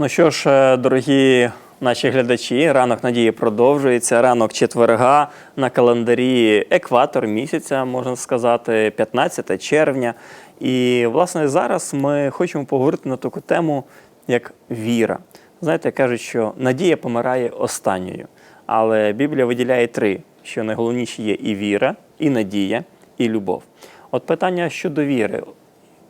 Ну що ж, е, дорогі наші глядачі, ранок надії продовжується. Ранок четверга на календарі екватор місяця, можна сказати, 15 червня. І власне зараз ми хочемо поговорити на таку тему, як віра. Знаєте, кажуть, що надія помирає останньою. Але Біблія виділяє три: що найголовніше є і віра, і надія, і любов. От питання щодо віри.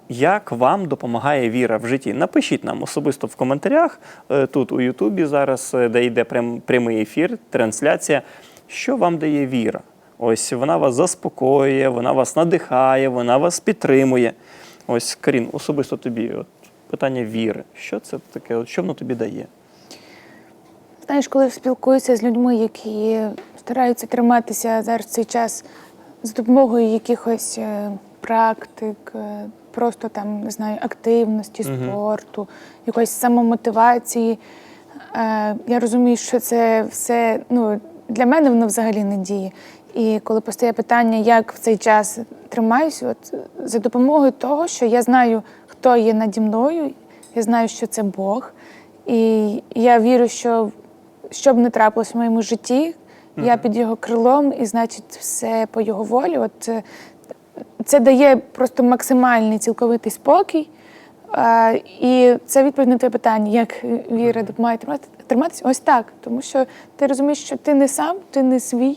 Як вам допомагає віра в житті? Напишіть нам особисто в коментарях е, тут у Ютубі зараз, е, де йде прямий ефір, трансляція. Що вам дає віра? Ось вона вас заспокоює, вона вас надихає, вона вас підтримує. Ось, Карін, особисто тобі, от питання віри. Що це таке? От, що воно тобі дає? Знаєш, коли спілкуюся з людьми, які стараються триматися зараз цей час з допомогою якихось е, практик, просто там не знаю, активності, спорту, якоїсь самомотивації. Е, Я розумію, що це все ну, для мене воно взагалі не діє. І коли постає питання, як в цей час тримаюся, от за допомогою того, що я знаю, хто є наді мною, я знаю, що це Бог. І я вірю, що що б не трапилось в моєму житті, я під його крилом, і значить, все по його волі. От е, це дає просто максимальний цілковитий спокій. Е, І це відповідь на твоє питання, як віра допомагає тримати- триматися. Ось так. Тому що ти розумієш, що ти не сам, ти не свій.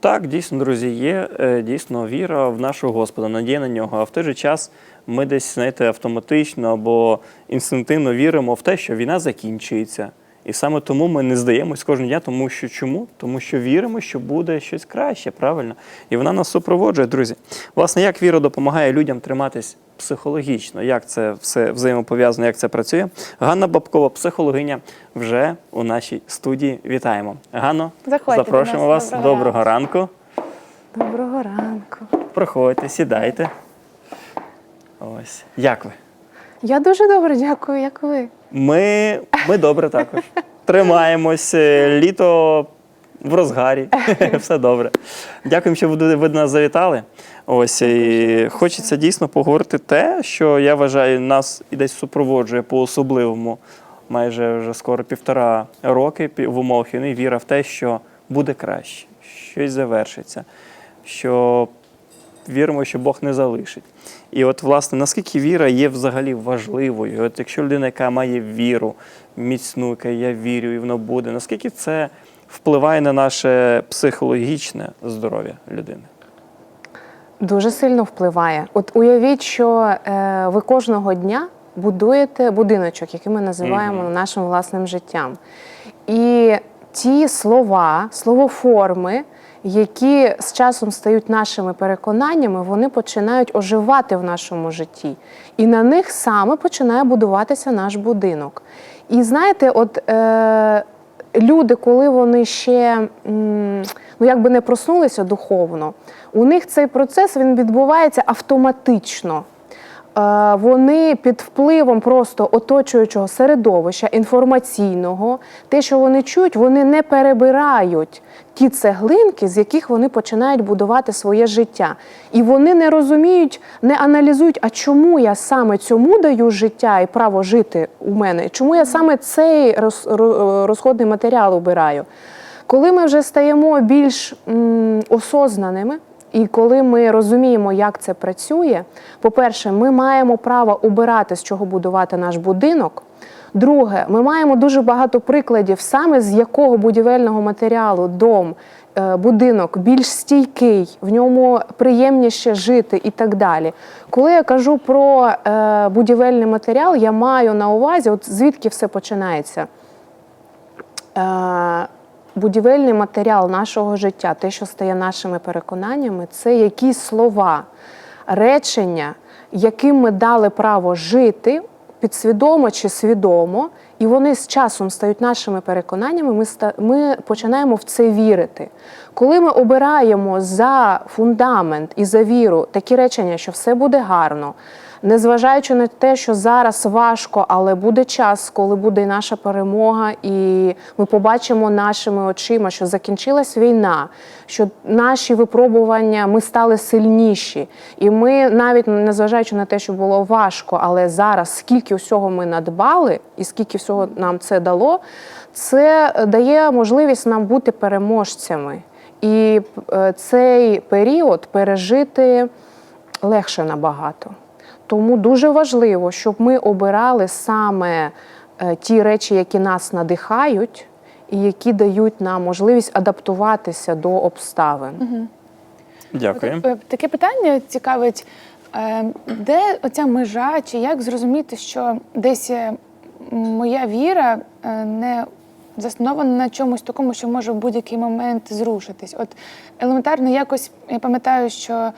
Так, дійсно, друзі, є е, дійсно віра в нашого Господа, надія на нього. А в той же час ми десь, знаєте, автоматично або інстинктивно віримо в те, що війна закінчується. І саме тому ми не здаємось кожного дня, тому що чому? Тому що віримо, що буде щось краще, правильно? І вона нас супроводжує, друзі. Власне, як віра допомагає людям триматись психологічно, як це все взаємопов'язано, як це працює? Ганна Бабкова, психологиня, вже у нашій студії. Вітаємо. Ганно, Заходьте до запрошуємо нас. вас. Доброго Доброго ранку. Доброго ранку. Проходьте, сідайте. Ось. Як ви? Я дуже добре, дякую, як ви. Ми, ми добре також. Тримаємось. е, Літо в розгарі. Все добре. Дякуємо, що ви, до нас завітали. Ось і хочеться дійсно поговорити те, що я вважаю, нас і десь супроводжує по-особливому. Майже вже скоро півтора роки в умовах війни віра в те, що буде краще, щось завершиться, що віримо, що Бог не залишить. І от, власне, наскільки віра є взагалі важливою? От якщо людина, яка має віру, міцну, яка я вірю, і воно буде, наскільки це впливає на наше психологічне здоров'я людини? Дуже сильно впливає. От уявіть, що е, ви кожного дня будуєте будиночок, який ми називаємо Мгм. нашим власним життям. І ті слова, словоформи, які з часом стають нашими переконаннями, вони починають оживати в нашому житті. І на них саме починає будуватися наш будинок. І знаєте, от е, люди, коли вони ще ну, якби не проснулися духовно, у них цей процес він відбувається автоматично. Е, Вони під впливом просто оточуючого середовища інформаційного, те, що вони чують, вони не перебирають ті цеглинки, з яких вони починають будувати своє життя. І вони не розуміють, не аналізують, а чому я саме цьому даю життя і право жити у мене, чому я саме цей розходний матеріал обираю. Коли ми вже стаємо більш м, осознаними, і коли ми розуміємо, як це працює, по-перше, ми маємо право обирати, з чого будувати наш будинок. Друге, ми маємо дуже багато прикладів, саме з якого будівельного матеріалу дом, е, будинок більш стійкий, в ньому приємніше жити і так далі. Коли я кажу про е, будівельний матеріал, я маю на увазі, от звідки все починається. Будівельний матеріал нашого життя, те, що стає нашими переконаннями, це якісь слова, речення, яким ми дали право жити підсвідомо чи свідомо, і вони з часом стають нашими переконаннями, ми, ми починаємо в це вірити. Коли ми обираємо за фундамент і за віру такі речення, що все буде гарно, незважаючи на те, що зараз важко, але буде час, коли буде і наша перемога, і ми побачимо нашими очима, що закінчилась війна, що наші випробування ми стали сильніші. І ми навіть незважаючи на те, що було важко, але зараз скільки усього ми надбали, і скільки всього. всього нам це дало, це дає можливість нам бути переможцями. І е, цей період пережити легше набагато. Тому дуже важливо, щоб ми обирали саме е, ті речі, які нас надихають, і які дають нам можливість адаптуватися до обставин. Дякую. Е, Таке питання цікавить, е, де оця межа, чи як зрозуміти, що десь моя віра не заснована на чомусь такому, що може в будь-який момент зрушитись. От елементарно якось я пам'ятаю, що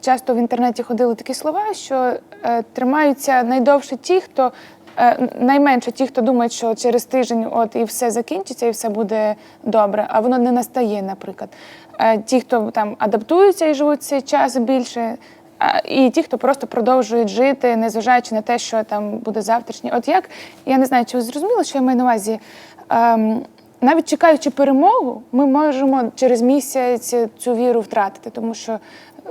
часто в інтернеті ходили такі слова, що е, тримаються найдовше ті, хто. е, Найменше ті, хто думають, що через тиждень от і все закінчиться, і все буде добре, а воно не настає, наприклад. Е, Ті, хто там адаптуються і живуть цей час більше, і ті, хто просто продовжують жити, незважаючи на те, що там буде завтрашнє. От як я не знаю, чи ви зрозуміли, що я маю на увазі. Ем, навіть чекаючи перемогу, ми можемо через місяць цю віру втратити, тому що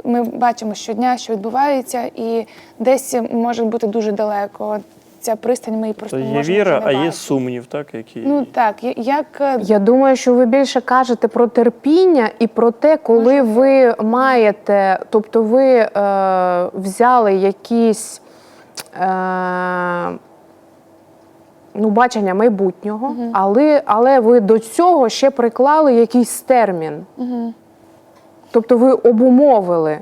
ми бачимо щодня, що відбувається, і десь може бути дуже далеко. Ця пристань ми її просто То не є віра, а є сумнів, так? Які... Ну так, я- як е, Я думаю, що ви більше кажете про терпіння і про те, коли ви маєте, тобто ви е, взяли якісь е, ну, бачення майбутнього, але, але ви до цього ще приклали якийсь термін. Тобто ви обумовили.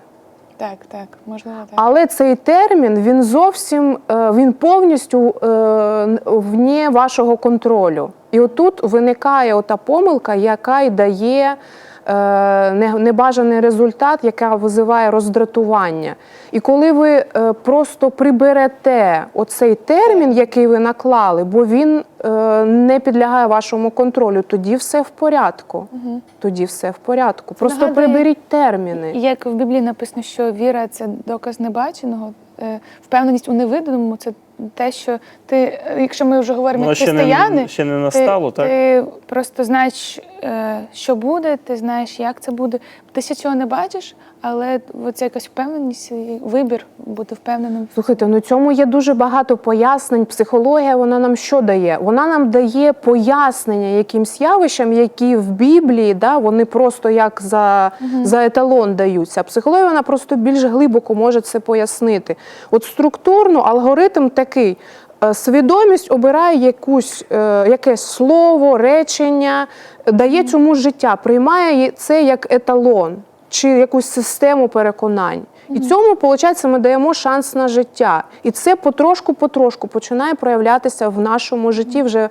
так, так, можливо, так. Але цей термін він зовсім е, він повністю е, вне вашого контролю. І отут виникає ота помилка, яка й дає небажаний результат, яка визиває роздратування. І коли ви е, просто приберете оцей термін, який ви наклали, бо він е, не підлягає вашому контролю, тоді все в порядку. Тоді все в порядку. Просто Нагадує- приберіть терміни. Як в Біблії написано, що віра це доказ небаченого, е, впевненість у невидимому це те, що ти, якщо ми вже говоримо Воно як ще не- ще не настало, ти, так? Ти просто знаєш, е, що буде, ти знаєш, як це буде. Ти ще цього не бачиш, але це якась впевненість, вибір бути впевненим. Слухайте, ну цьому є дуже багато пояснень. Психологія вона нам що дає? Вона нам дає пояснення якимсь явищам, які в Біблії, да, вони просто як за, за еталон даються. А психологія вона просто більш глибоко може це пояснити. От структурно алгоритм такий. Е, Свідомість обирає якусь, е, якесь слово, речення, дає цьому життя, приймає це як еталон чи якусь систему переконань. І цьому, виходить, ми даємо шанс на життя. І це потрошку-потрошку починає проявлятися в нашому житті вже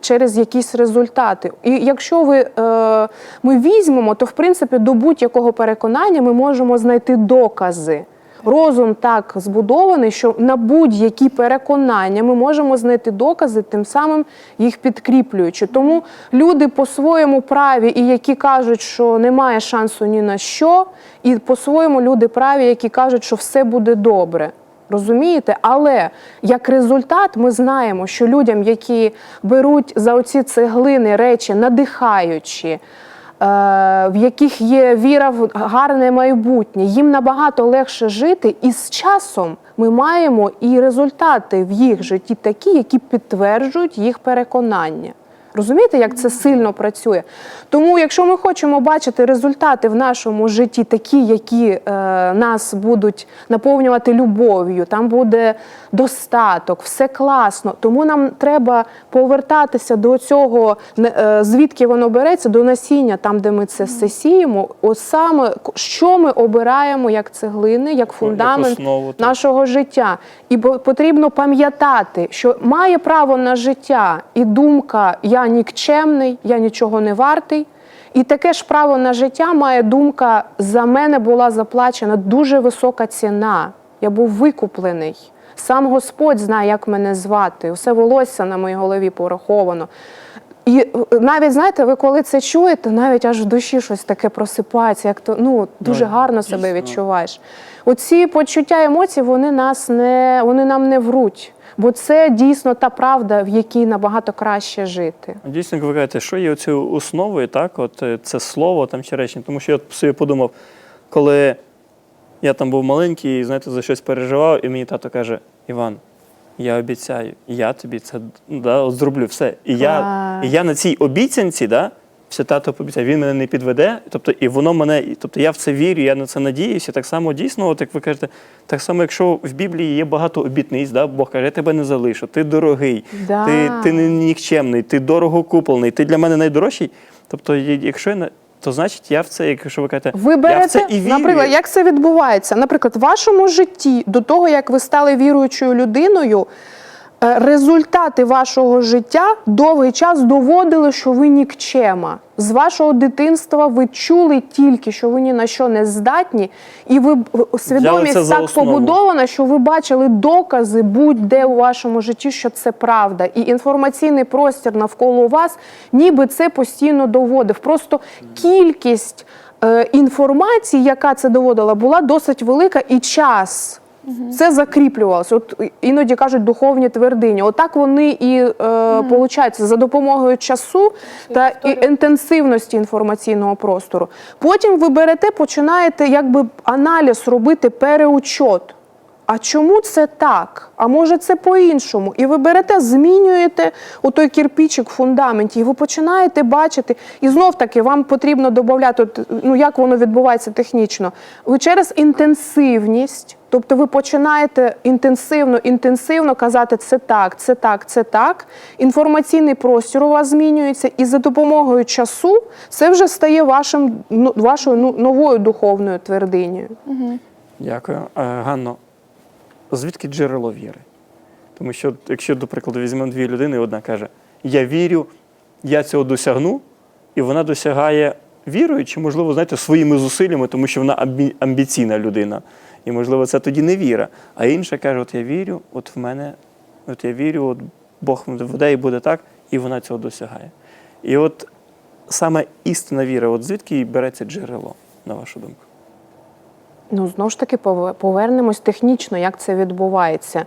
через якісь результати. І якщо ви, е, ми візьмемо, то в принципі до будь-якого переконання ми можемо знайти докази. Розум так збудований, що на будь-які переконання ми можемо знайти докази, тим самим їх підкріплюючи. Тому люди по-своєму праві, і які кажуть, що немає шансу ні на що, і по-своєму люди праві, які кажуть, що все буде добре. Розумієте? Але як результат, ми знаємо, що людям, які беруть за оці цеглини речі, надихаючи, в яких є віра в гарне майбутнє, їм набагато легше жити, і з часом ми маємо і результати в їх житті такі, які підтверджують їх переконання. Розумієте, як це сильно працює? Тому, якщо ми хочемо бачити результати в нашому житті, такі, які е, нас будуть наповнювати любов'ю, там буде достаток, все класно. Тому нам треба повертатися до цього, е, звідки воно береться, до насіння, там, де ми це все сіємо. От саме що ми обираємо як цеглини, як фундамент основу, нашого життя. І потрібно пам'ятати, що має право на життя і думка Я нікчемний, я нічого не вартий. І таке ж право на життя має думка за мене була заплачена дуже висока ціна. Я був викуплений. Сам Господь знає, як мене звати. Усе волосся на моїй голові пораховано. І е, навіть знаєте, ви коли це чуєте, навіть аж в душі щось таке просипається, як то ну дуже Ну, гарно себе відчуваєш. Оці почуття емоцій, вони нас не вони нам не вруть, бо це дійсно та правда, в якій набагато краще жити. Дійсно, ви кажете, що є цією основою, так, от е, це слово там чи речення. Тому що я собі подумав, коли я там був маленький, знаєте, за щось переживав, і мені тато каже: Іван, Я обіцяю, я тобі це да, зроблю все. І я, і я на цій обіцянці, да, все тато пообіцяв, він мене не підведе. Тобто, і воно мене, тобто я в це вірю, я на це надіюся. Так само дійсно, от як ви кажете, так само, якщо в Біблії є багато обітниць, да, Бог каже, я тебе не залишу, ти дорогий, Да. ти, ти не нікчемний, ти дорого куплений, ти для мене найдорожчий. Тобто, якщо я то значить я в це, якщо ви кажете, Ви я в берете, це і вірю. наприклад, як це відбувається? Наприклад, в вашому житті до того, як ви стали віруючою людиною, результати вашого життя довгий час доводили, що ви нікчема. З вашого дитинства ви чули тільки, що ви ні на що не здатні, і ви свідомість так побудована, що ви бачили докази будь-де у вашому житті, що це правда. І інформаційний простір навколо вас, ніби це постійно доводив. Просто кількість е, інформації, яка це доводила, була досить велика, і час. Це закріплювалося. От іноді кажуть духовні твердині. Отак вони і е, получаються за допомогою часу та і інтенсивності інформаційного простору. Потім ви берете, починаєте якби аналіз робити переучот. А чому це так? А може це по-іншому? І ви берете, змінюєте отой кирпичик в фундаменті, і ви починаєте бачити. І знов таки вам потрібно додати, ну як воно відбувається технічно. Ви через інтенсивність, тобто ви починаєте інтенсивно, інтенсивно казати це так, це так, це так. Інформаційний простір у вас змінюється, і за допомогою часу це вже стає вашим ну, вашою ну, новою духовною твердинею. Дякую. Е, Ганно, звідки джерело віри? Тому що, якщо, до прикладу, візьмемо дві людини, і одна каже: Я вірю, я цього досягну, і вона досягає вірою, чи, можливо, знаєте, своїми зусиллями, тому що вона амбіційна людина. І, можливо, це тоді не віра. А інша каже: От я вірю, от в мене, от я вірю, от Бог веде і буде так, і вона цього досягає. І от саме істинна віра, от звідки береться джерело, на вашу думку? Ну, знову ж таки, пове- повернемось технічно, як це відбувається.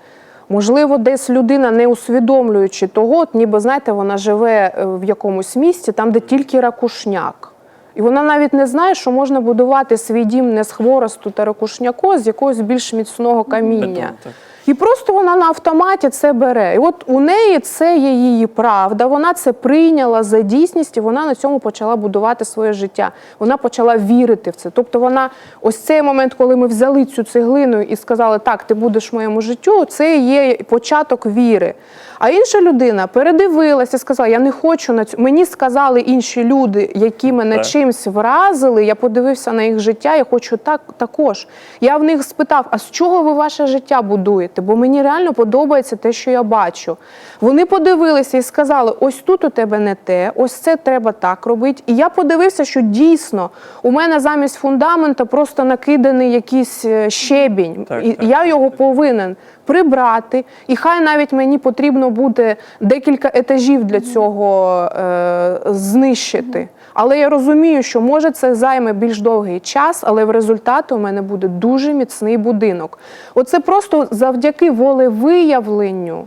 Можливо, десь людина, не усвідомлюючи того, от ніби знаєте, вона живе е, в якомусь місці, там, де тільки ракушняк. І вона навіть не знає, що можна будувати свій дім не з хворосту та ракушняку, а з якогось більш міцного каміння. Бетон, так. І просто вона на автоматі це бере. І от у неї це є її правда. Вона це прийняла за дійсність, і вона на цьому почала будувати своє життя. Вона почала вірити в це. Тобто, вона ось цей момент, коли ми взяли цю цеглину і сказали, так, ти будеш в моєму життю, це є початок віри. А інша людина передивилася сказала: Я не хочу на цю. Мені сказали інші люди, які мене Так. чимсь вразили. Я подивився на їх життя, я хочу так також. Я в них спитав: а з чого ви ваше життя будуєте? Бо мені реально подобається те, що я бачу. Вони подивилися і сказали: ось тут у тебе не те, ось це треба так робити. І я подивився, що дійсно у мене замість фундамента просто накиданий якийсь е, щебінь. Так, і так, я його повинен прибрати. І хай навіть мені потрібно буде декілька етажів для цього е, знищити. Але я розумію, що може це займе більш довгий час, але в результаті у мене буде дуже міцний будинок. Оце просто завдяки волевиявленню,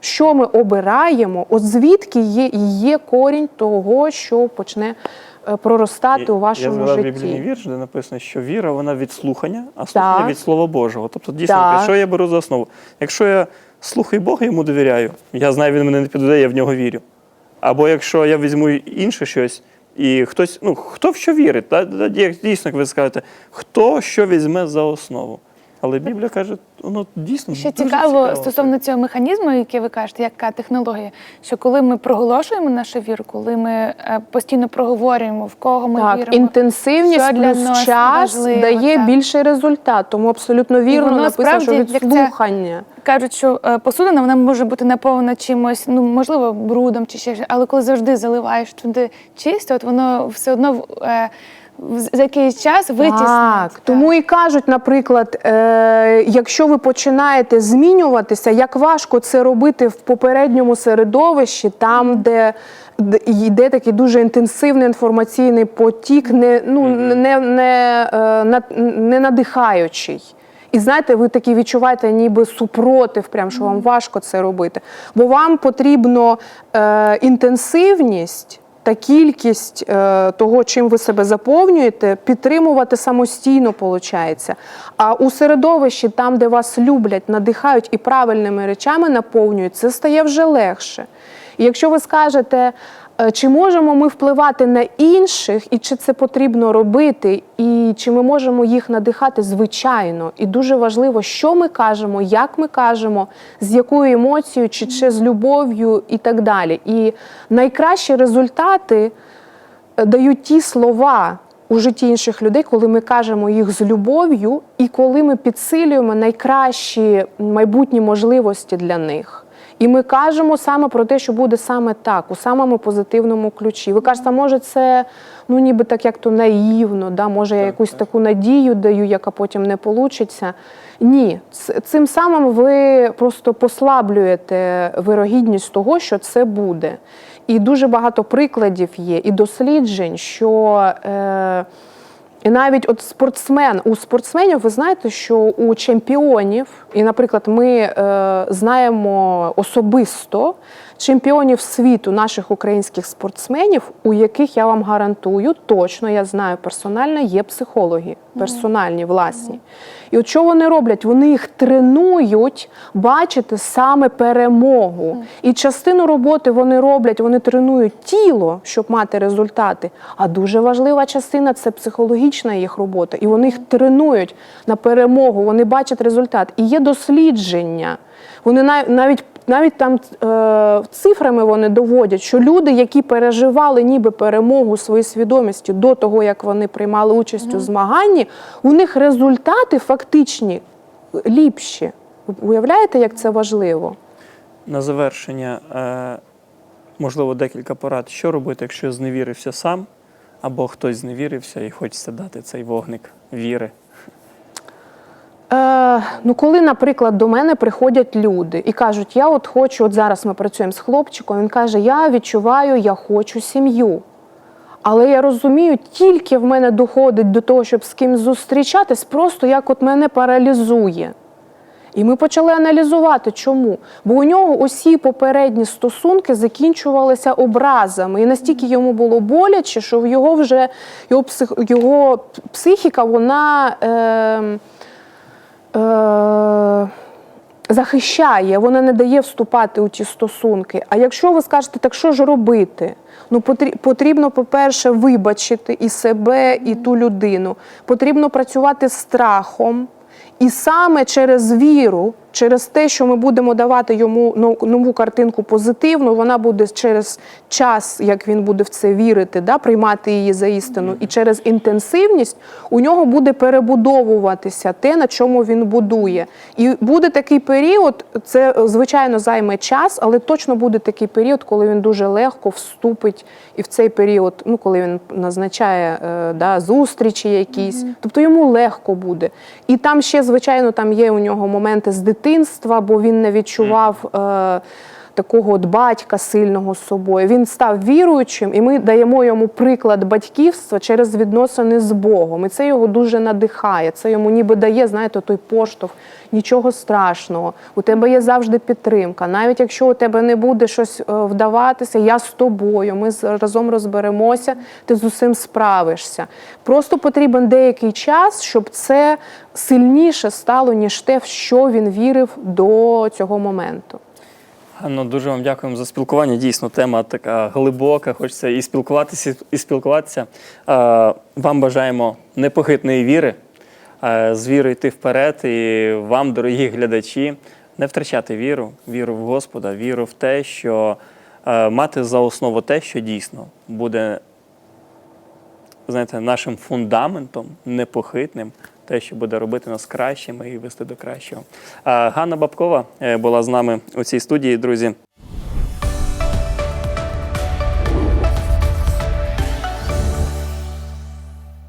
що ми обираємо, от звідки є, є корінь того, що почне проростати у вашому згадав житті. біблійний вірш, де написано, що віра вона від слухання, а слухання Так. від Слова Божого. Тобто, дійсно, Так. якщо я беру за основу, якщо я слухаю Бога, йому довіряю, я знаю, він мене не підведе, я в нього вірю. Або якщо я візьму інше щось, і хтось, ну хто в що вірить, та, та, дійсно, як ви скажете, хто що візьме за основу. Але Біблія каже, воно дійсно Ще дуже цікаво стосовно цього механізму, який ви кажете, яка технологія, що коли ми проголошуємо нашу віру, коли ми е, постійно проговорюємо, в кого ми Так, віримо, інтенсивність що для плюс нас час важливо, дає так. більший результат. Тому абсолютно вірно воно написано, що від слухання. Кажуть, що е, посудина вона може бути наповнена чимось, ну можливо, брудом чи ще, але коли завжди заливаєш туди чисто, от воно все одно е, в- за якийсь час витіснить. Так, тому і кажуть, наприклад, е, якщо ви починаєте змінюватися, як важко це робити в попередньому середовищі, там, де, де йде такий дуже інтенсивний інформаційний потік, не, ну, не, не, е, не надихаючий. І знаєте, ви такі відчуваєте ніби супротив, прям що вам важко це робити. Бо вам потрібно е, інтенсивність кількість е, того, чим ви себе заповнюєте, підтримувати самостійно виходить. А у середовищі, там, де вас люблять, надихають і правильними речами наповнюють, це стає вже легше. І якщо ви скажете, чи можемо ми впливати на інших, і чи це потрібно робити, і чи ми можемо їх надихати, звичайно. І дуже важливо, що ми кажемо, як ми кажемо, з якою емоцією, чи, чи з любов'ю, і так далі. І найкращі результати е, дають ті слова у житті інших людей, коли ми кажемо їх з любов'ю, і коли ми підсилюємо найкращі майбутні можливості для них. І ми кажемо саме про те, що буде саме так, у самому позитивному ключі. Ви кажете, а може це ну ніби так як то наївно, да? може я якусь таку надію даю, яка потім не получиться. Ні, цим самим ви просто послаблюєте вирогідність того, що це буде. І дуже багато прикладів є, і досліджень, що е, і навіть от спортсмен у спортсменів, ви знаєте, що у чемпіонів, і, наприклад, ми е, знаємо особисто чемпіонів світу наших українських спортсменів, у яких я вам гарантую, точно я знаю персонально, є психологи, персональні, власні. І от що вони роблять? Вони їх тренують бачити саме перемогу. І частину роботи вони роблять, вони тренують тіло, щоб мати результати. А дуже важлива частина це психологічна їх робота. І вони їх тренують на перемогу, вони бачать результат. І є дослідження. Вони навіть навіть там е, цифрами вони доводять, що люди, які переживали ніби перемогу своєї свідомості до того, як вони приймали участь у змаганні, у них результати фактичні ліпші. Ви уявляєте, як це важливо? На завершення, е, можливо, декілька порад. Що робити, якщо зневірився сам, або хтось зневірився і хочеться дати цей вогник віри? Е, ну, коли, наприклад, до мене приходять люди і кажуть, я от хочу, от зараз ми працюємо з хлопчиком, він каже, я відчуваю, я хочу сім'ю. Але я розумію, тільки в мене доходить до того, щоб з кимось зустрічатись, просто як от мене паралізує. І ми почали аналізувати, чому. Бо у нього усі попередні стосунки закінчувалися образами. І настільки йому було боляче, що його вже його, псих, його психіка, вона. Е, е, захищає, вона не дає вступати у ті стосунки. А якщо ви скажете, так що ж робити? Ну, потрібно, по-перше, вибачити і себе, і ту людину. Потрібно працювати страхом. І саме через віру, через те, що ми будемо давати йому но- нову картинку позитивну, вона буде через час, як він буде в це вірити, да, приймати її за істину, і через інтенсивність у нього буде перебудовуватися те, на чому він будує. І буде такий період, це е, звичайно займе час, але точно буде такий період, коли він дуже легко вступить і в цей період, ну коли він назначає е, да, зустрічі якісь, тобто йому легко буде. І там ще, звичайно, там є у нього моменти з дитинства, бо він не відчував. Е, Такого от батька сильного з собою. Він став віруючим, і ми даємо йому приклад батьківства через відносини з Богом. І це його дуже надихає. Це йому ніби дає, знаєте, той поштовх. Нічого страшного. У тебе є завжди підтримка. Навіть якщо у тебе не буде щось е, вдаватися, я з тобою. Ми разом розберемося, ти з усім справишся. Просто потрібен деякий час, щоб це сильніше стало, ніж те, в що він вірив до цього моменту. Ну, дуже вам дякуємо за спілкування. Дійсно, тема така глибока. Хочеться і спілкуватися, і спілкуватися. Вам бажаємо непохитної віри, з вірою йти вперед. І вам, дорогі глядачі, не втрачати віру, віру в Господа, віру в те, що мати за основу те, що дійсно буде знаєте, нашим фундаментом непохитним, те, що буде робити нас кращими і вести до кращого. Ганна Бабкова е, була з нами у цій студії, друзі.